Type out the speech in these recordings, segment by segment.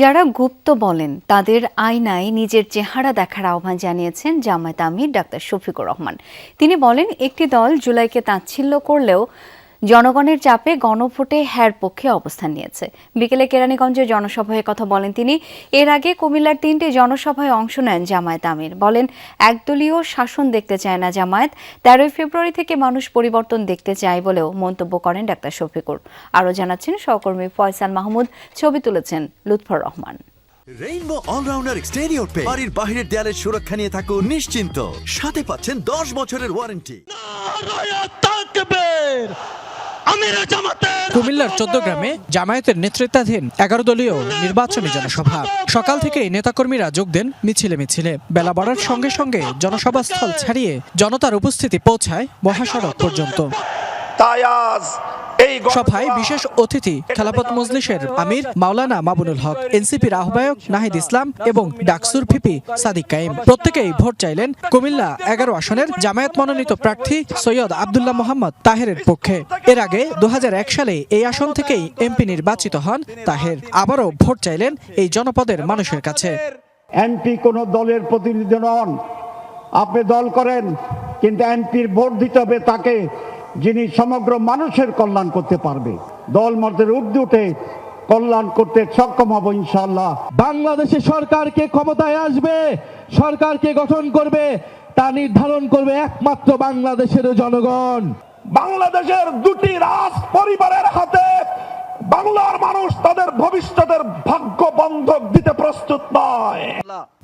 যারা গুপ্ত বলেন, তাদের আয়নায় নিজের চেহারা দেখার আহ্বান জানিয়েছেন জামায়াত আমির ডাক্তার শফিকুর রহমান। তিনি বলেন, একটি দল জুলাইকে তাচ্ছিল্য করলেও জনগণের চাপে গণভোটে হ্যার পক্ষে অবস্থান নিয়েছে। বিকেলে কেরানীগঞ্জে জনসভায় কথা বলেন তিনি। এর আগে কুমিল্লার তিনটি জনসভায় অংশ নেন জামায়াত আমির। বলেন একদলীয় শাসন দেখতে চায় না জামায়াত। তেরোই ফেব্রুয়ারি থেকে মানুষ পরিবর্তন দেখতে চায় বলেও মন্তব্য করেন ডাক্তার শফিকুর। আরও জানাচ্ছেন সহকর্মী ফয়সাল মাহমুদ। ছবি তুলেছেন Lutfur Rahman. Rainbow allrounder exterior pay বাড়ির বাহিরের দেয়ালের সুরক্ষা নিয়ে থাকুন নিশ্চিন্ত। সাথে পাচ্ছেন দশ বছরের ওয়ারেন্টি কুমিল্লার চোদ্দগ্রামে জামায়াতের নেতৃত্বাধীন এগারো দলীয় নির্বাচনী জনসভা। সকাল থেকেই নেতাকর্মীরা যোগ দেন মিছিলে মিছিলে। বেলা বাড়ার সঙ্গে সঙ্গে জনসভাস্থল ছাড়িয়ে জনতার উপস্থিতি পৌঁছায় মহাসড়ক পর্যন্ত। তাই আজ সভায় বিশেষ অতিথি খেলাপত মজলিসের আমির মাওলানা মামুনুল হক এনসিপির আহ্বায়ক নাহিদ ইসলাম এবং ডাকসুর ভিপি সাদিক কাইম প্রত্যেকেই ভোট চাইলেন কুমিল্লা এগারো আসনের জামায়াত মনোনীত প্রার্থী সৈয়দ আবদুল্লাহ মোহাম্মদ তাহেরের পক্ষে। এর আগে দু হাজার এক সালে এই আসন থেকেই এমপি নির্বাচিত হন তাহের। আবারও ভোট চাইলেন এই জনপদের মানুষের কাছে। এমপি কোনো দলের প্রতিনিধি নন। আপনি দল করেন কিন্তু এমপির ভোট দিতে হবে তাকে। যিনি সমগ্র মানুষের কল্যাণ করতে পারবে। দল মতের ঊর্ধ্বে উঠে কল্যাণ করতে সক্ষম হব ইনশাল্লাহ বাংলাদেশে সরকারকে ক্ষমতায় আসবে সরকারকে গঠন করবে তা নির্ধারণ করবে একমাত্র বাংলাদেশের জনগণ। বাংলাদেশের দুটি রাজ পরিবারের হাতে বাংলার মানুষ তাদের ভবিষ্যতের ভাগ্য বন্ধক দিতে প্রস্তুত নয়।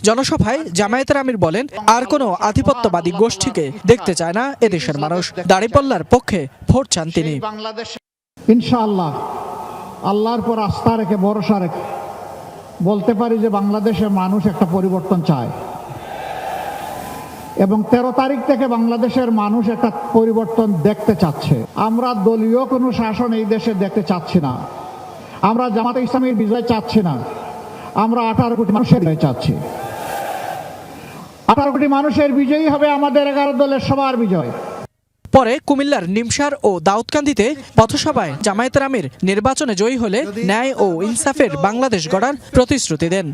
জনসভায় জামায়াতের আমির বলেন আর কোনো আধিপত্যবাদী গোষ্ঠীকে দেখতে চায় না এদেশের মানুষ। দাড়িপাল্লার পক্ষে ভোট চান তিনি। ইনশাআল্লাহ আল্লাহর পর আস্থা রেখে ভরসা রেখে বলতে পারি যে বাংলাদেশের মানুষ একটা পরিবর্তন চায়। এবং তেরো তারিখ থেকে বাংলাদেশের মানুষ একটা পরিবর্তন দেখতে চাচ্ছে। আমরা দলীয় কোনো শাসন এই দেশে দেখতে চাচ্ছি না। আমরা জামাতে ইসলামের বিজয় চাচ্ছি না। আমরা আঠারো কোটি মানুষের চাচ্ছি। আঠারো কোটি মানুষের বিজয়ী হবে আমাদের এগারো দলের সবার বিজয়। পরে কুমিল্লার নিমসার ও দাউদকান্দিতে পথসভায় জামায়াতের আমির নির্বাচনে জয়ী হলে ন্যায় ও ইনসাফের বাংলাদেশ গড়ার প্রতিশ্রুতি দেন।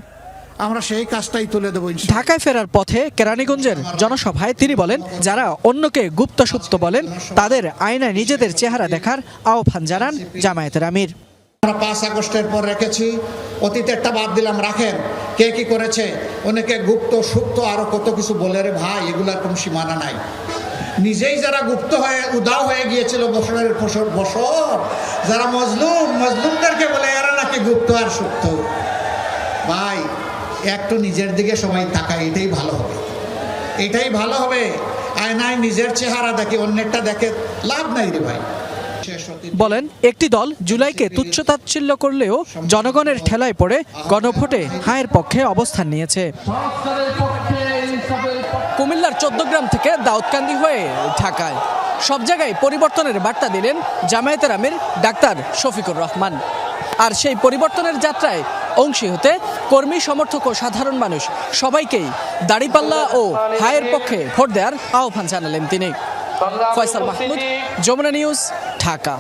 আমরা সেই কাজটাই তুলে দেবো ঢাকায় ফেরার পথে কেরানীগঞ্জের জনসভায় তিনি বলেন যারা অন্যকে গুপ্ত সুপ্ত বলেন তাদের আয়নায় নিজেদের চেহারা দেখার আহ্বান জানান জামায়াতের আমির আমরা পাঁচ আগস্টের পর রেখেছি। অতীতেরটা বাদ দিলাম, রাখেন। কে কি করেছে? অনেকে গুপ্ত, সুপ্ত, আরও কত কিছু বলে রে ভাই এগুলার কোনো সীমানা নাই। নিজেই যারা গুপ্ত হয়ে, উদাও হয়ে গিয়েছিল বছরের বছর বছর যারা মজলুম, মজলুমদেরকে বলে, এরা নাকি গুপ্ত আর সুপ্ত? ভাই, একটু নিজের দিকে সবাই তাকায় এটাই ভালো হবে। এটাই ভালো হবে। আয়নায় নিজের চেহারা দেখে, অন্যেরটা দেখে লাভ নাই রে ভাই। অতীত বলেন, একটি দল জুলাইকে তুচ্ছতাচ্ছিল্য করলেও জনগণের ঠেলায় পড়ে গণভোটে হায়ের পক্ষে অবস্থান নিয়েছে। কুমিল্লার চোদ্দগ্রাম থেকে দাউদকান্দি হয়ে ঢাকায়। সব জায়গায় পরিবর্তনের বার্তা দিলেন জামায়াতের আমির ডাক্তার শফিকুর রহমান। আর সেই পরিবর্তনের যাত্রায় অংশী হতে কর্মী, সমর্থক ও সাধারণ মানুষ সবাইকেই দাড়িপাল্লা ও হায়ের পক্ষে ভোট দেওয়ার আহ্বান জানালেন তিনি। ফয়সাল মাহমুদ যমুনা নিউজ ঢাকা